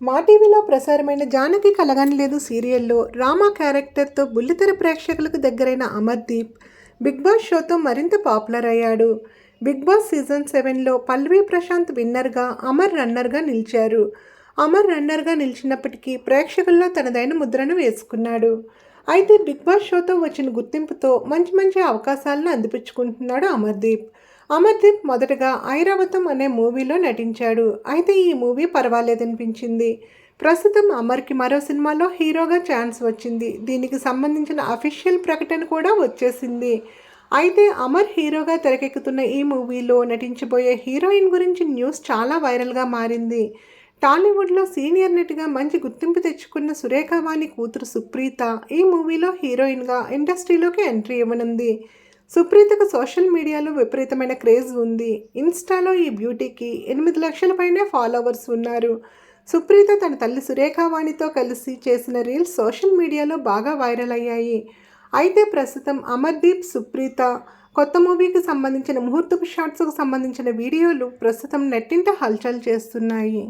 మా టీవీలో ప్రసారమైన జానకి కలగని లేదు సీరియల్లో రామా క్యారెక్టర్తో బుల్లితెర ప్రేక్షకులకు దగ్గరైన అమర్దీప్ బిగ్ బాస్ షోతో మరింత పాపులర్ అయ్యాడు. బిగ్ బాస్ సీజన్ సెవెన్లో పల్లవి ప్రశాంత్ విన్నర్గా అమర్ రన్నర్గా నిలిచారు. అమర్ రన్నర్గా నిలిచినప్పటికీ ప్రేక్షకుల్లో తనదైన ముద్రను వేసుకున్నాడు. అయితే బిగ్ బాస్ షోతో వచ్చిన గుర్తింపుతో మంచి మంచి అవకాశాలను అందిపుచ్చుకుంటున్నాడు అమర్దీప్ అమర్దీప్ మొదటగా ఐరావతం అనే మూవీలో నటించాడు. అయితే ఈ మూవీ పర్వాలేదనిపించింది. ప్రస్తుతం అమర్కి మరో సినిమాలో హీరోగా ఛాన్స్ వచ్చింది. దీనికి సంబంధించిన అఫీషియల్ ప్రకటన కూడా వచ్చేసింది. అయితే అమర్ హీరోగా తెరకెక్కుతున్న ఈ మూవీలో నటించబోయే హీరోయిన్ గురించి న్యూస్ చాలా వైరల్గా మారింది. టాలీవుడ్లో సీనియర్ నటిగా మంచి గుర్తింపు తెచ్చుకున్న సురేఖ వాణి కూతురు సుప్రీత ఈ మూవీలో హీరోయిన్గా ఇండస్ట్రీలోకి ఎంట్రీ ఇవ్వనుంది. సుప్రీతకు సోషల్ మీడియాలో విపరీతమైన క్రేజ్ ఉంది. ఇన్స్టాలో ఈ బ్యూటీకి ఎనిమిది లక్షల పైనే ఫాలోవర్స్ ఉన్నారు. సుప్రీత తన తల్లి సురేఖావాణితో కలిసి చేసిన రీల్స్ సోషల్ మీడియాలో బాగా వైరల్ అయ్యాయి. అయితే ప్రస్తుతం అమర్దీప్ సుప్రీత కొత్త మూవీకి సంబంధించిన ముహూర్తపు షాట్స్కు సంబంధించిన వీడియోలు ప్రస్తుతం నెట్టింట హల్చల్ చేస్తున్నాయి.